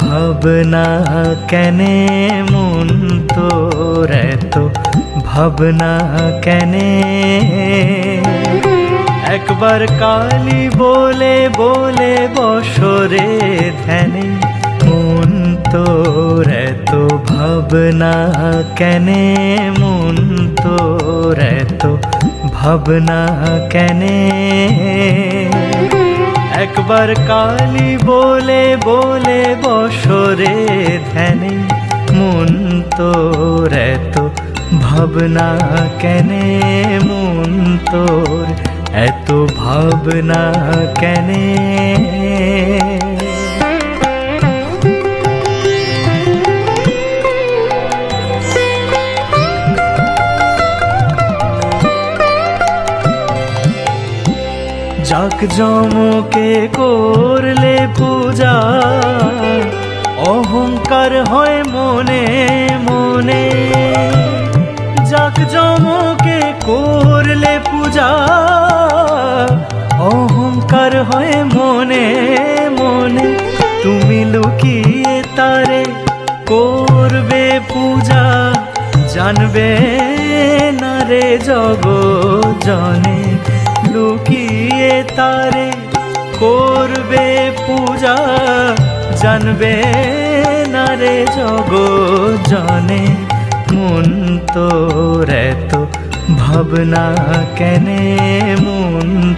ভাবনা কেনে মন তোর এত ভাবনা কেনে? একবার কালি বলে বলে বসরে ধ্যানে, মন তোর এত ভাবনা কেনে? মন তোর এত ভাবনা কেনে? একবার কালি বলে বলে বসরে ধ্যানে। মন তোর এত ভাবনা কেনে, মন তোর এত ভাবনা কেনে। জাক জমকে করলে পূজা, অহংকার হয় মনে মনে। জাক জমকে করলে পূজা, অহংকার হয় মনে মনে। তুমি লুকিয়ে তারে করবে পূজা, জানবে না রে জগ জনে লুকিয়ে তারে করবে পূজা, জানবে না রে জগ জনে মন তোর এত ভাবনা কেনে মন